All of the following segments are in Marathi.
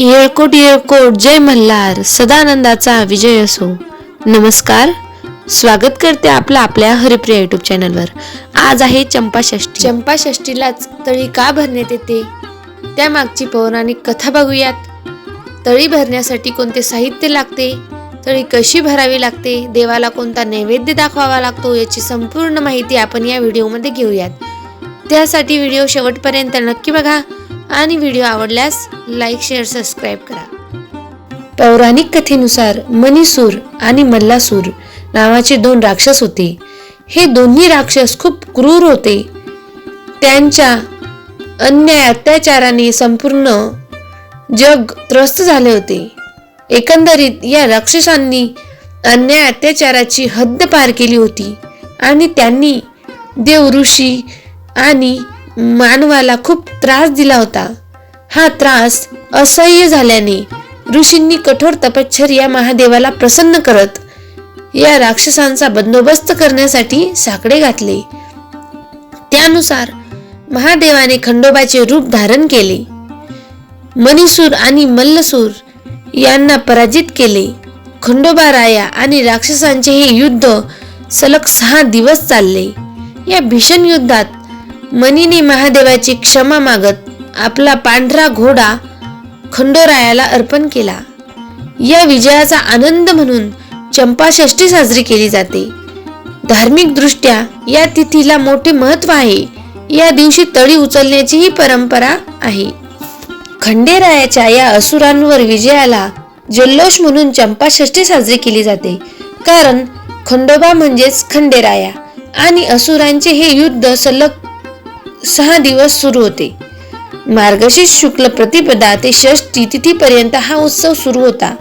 येळकोट येळकोट जय मल्हार सदानंदाचा विजय असो. नमस्कार स्वागत करते आपलं आपल्या हरिप्रिया युट्यूब चॅनलवर आज आहे चंपाषष्ठी चंपाषष्ठीलाच तळी का भरण्यात येते? त्यामागची पौराणिक कथा बघूयात. तळी भरण्यासाठी कोणते साहित्य लागते? तळी कशी भरावी लागते? देवाला कोणता नैवेद्य दाखवावा लागतो? याची संपूर्ण माहिती आपण या व्हिडिओमध्ये घेऊयात. त्यासाठी व्हिडिओ शेवटपर्यंत नक्की बघा. आणि व्हिडिओ आवडल्यास लाईक शेअर सबस्क्राईब करा. पौराणिक कथेनुसार मणिसूर आणि मल्लासूर नावाचे दोन राक्षस होते. हे दोन्ही राक्षस खूप क्रूर होते. त्यांच्या अन्याय अत्याचाराने संपूर्ण जग त्रस्त झाले होते. एकंदरीत या राक्षसांनी अन्याय अत्याचाराची हद्द पार केली होती आणि त्यांनी देव ऋषी आणि मानवाला खूप त्रास दिला होता. हा त्रास असह्य झाल्याने ऋषींनी कठोर तपश्चर्या महादेवाला प्रसन्न करत या राक्षसांचा बंदोबस्त करण्यासाठी साकडे घातले. त्यानुसार महादेवाने खंडोबाचे रूप धारण केले. मणिसूर आणि मल्लसूर यांना पराजित केले. खंडोबा राया आणि राक्षसांचे हे युद्ध सलग सहा दिवस चालले. या भीषण युद्धात मनीने महादेवाची क्षमा मागत आपला पांढरा घोडा खंडोरायाला अर्पण केला. या विजयाचा आनंद म्हणून चंपाषष्ठी साजरी केली जाते. धार्मिकदृष्ट्या या तिथीला मोठे महत्त्व आहे. या दिवशी तळी उचलण्याची ही परंपरा आहे. खंडेरायाच्या या असुरांवर विजयाला जल्लोष म्हणून चंपाषष्ठी साजरी केली जाते. कारण खंडोबा म्हणजेच खंडेराया आणि असुरांचे हे युद्ध सलग सहा दिवस सुरू होते. मार्गशीर्ष शुक्ल प्रतिपदा ते षष्टी तिथीपर्यंत हा उत्सव सुरू होता.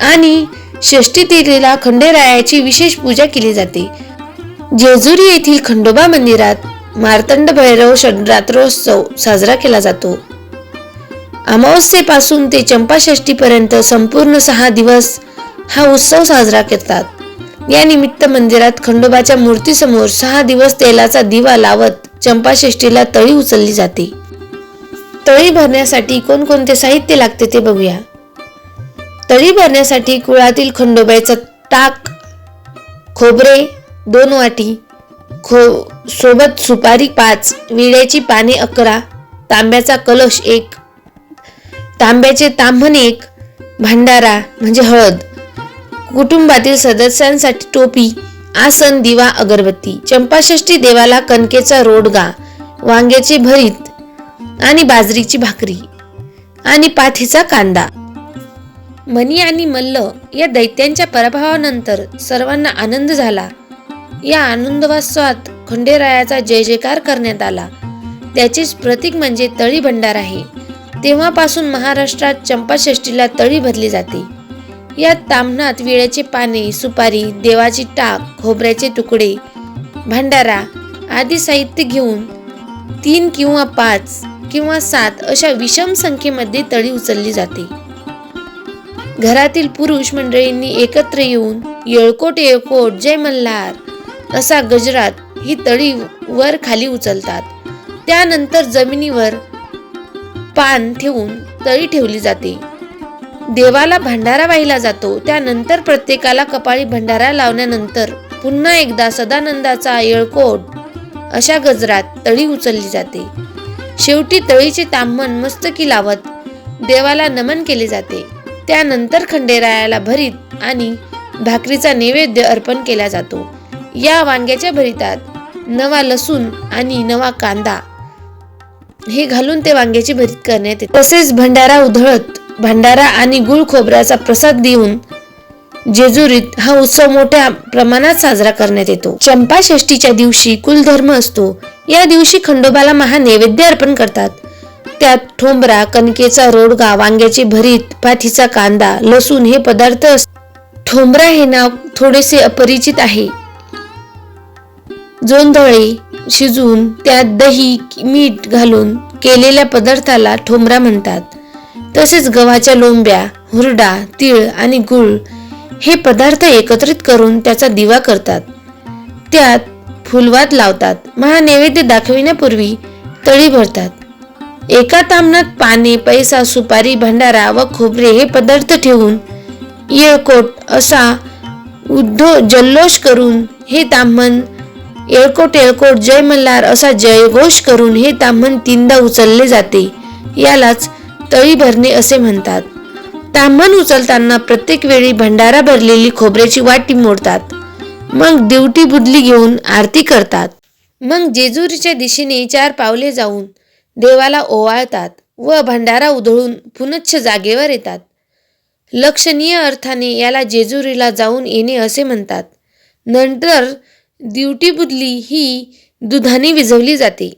आणि षष्टी तिथीला खंडेरायाची विशेष पूजा केली जाते. जेजुरी येथील खंडोबा मंदिरात मार्तंड भैरव रात्रोत्सव साजरा केला जातो. अमावस्येपासून ते चंपाषष्टीपर्यंत संपूर्ण सहा दिवस हा उत्सव साजरा करतात. या निमित्त मंदिरात खंडोबाच्या मूर्तीसमोर सहा दिवस तेलाचा दिवा लावत चंपाषष्टीला तळी उचलली जाते. तळी भरण्यासाठी कोणकोणते साहित्य लागते ते बघूया. तळी भरण्यासाठी कुळातील खंडोबाईचा टाक खोबरे दोन वाटी खो सोबत सुपारी पाच विड्याची पाने अकरा तांब्याचा कलश एक तांब्याचे तांभण एक भंडारा म्हणजे हळद कुटुंबातील सदस्यांसाठी टोपी आसन दिवा अगरबत्ती चंपाषष्ठी देवाला कणकेचा रोडगा वांग्याचे भरीत आणि बाजरीची भाकरी आणि पाथीचा कांदा. मनी आणि मल्ल या दैत्यांच्या पराभवानंतर सर्वांना आनंद झाला. या आनंदवास्वात खंडेरायाचा जय जयकार करण्यात आला. त्याचेच प्रतीक म्हणजे तळी भंडार आहे. तेव्हापासून महाराष्ट्रात चंपाषष्ठीला तळी भरली जाते. या तामणात विळ्याचे पाने सुपारी देवाची टाक खोबऱ्याचे तुकडे भंडारा आदी साहित्य घेऊन तीन किंवा पाच किंवा सात अशा विषम संख्येमध्ये तळी उचलली जाते. घरातील पुरुष मंडळींनी एकत्र येऊन येळकोट येळकोट जय मल्हार असा गजरात ही तळी वर खाली उचलतात. त्यानंतर जमिनीवर पान ठेवून तळी ठेवली जाते. देवाला भंडारा वाहिला जातो. त्यानंतर प्रत्येकाला कपाळी भंडारा लावल्यानंतर पुन्हा एकदा सदानंदाचा येळकोट अशा गजरात तळी उचलली जाते. शेवटी तळीचे तांबण मस्तकी लावत देवाला नमन केले जाते. त्यानंतर खंडेरायाला भरीत आणि भाकरीचा नैवेद्य अर्पण केला जातो. या वांग्याच्या भरीतात नवा लसूण आणि नवा कांदा हे घालून ते वांग्याची भरीत करण्यात येते. तसेच भंडारा उधळत भंडारा आणि गुळ खोबऱ्याचा प्रसाद देऊन जेजुरीत हा उत्सव मोठ्या प्रमाणात साजरा करण्यात येतो. चंपा षष्टीच्या दिवशी कुलधर्म असतो. या दिवशी खंडोबाला महा नैवेद्य अर्पण करतात. त्यात ठोंबरा कणकेचा रोडगा वांग्याचे भरीत पाथीचा कांदा लसूण हे पदार्थ ठोंबरा हे नाव थोडेसे अपरिचित आहे. जोंधळे शिजवून त्यात दही मीठ घालून केलेल्या पदार्थाला ठोंबरा म्हणतात. तसेच गव्हाच्या लोंब्या हुरडा तीळ आणि गुळ हे पदार्थ एकत्रित करून त्याचा दिवा करतात. त्यात फुलवात लावतात. महानैवेद्य दाखविण्यापूर्वी तळी भरतात. एका तामणात पाने पैसा सुपारी भंडारा व खोबरे हे पदार्थ ठेवून येळकोट असा उद्धो जल्लोष करून हे ताम्हण येळकोट येळकोट जय मल्हार असा जयघोष करून हे ताम्हण तीनदा उचलले जाते. यालाच तळी भरणे असे म्हणतात. तामन उचलताना प्रत्येक वेळी भंडारा भरलेली खोबऱ्याची वाटी मोडतात. मग दिवटी बुदली घेऊन आरती करतात. मग जेजुरीच्या दिशेने चार पावले जाऊन देवाला ओवाळतात व भंडारा उधळून पुनच्छ जागेवर येतात. लक्षणीय अर्थाने याला जेजुरीला जाऊन येणे असे म्हणतात. नंतर दिवटी बुदली ही दुधाने विझवली जाते.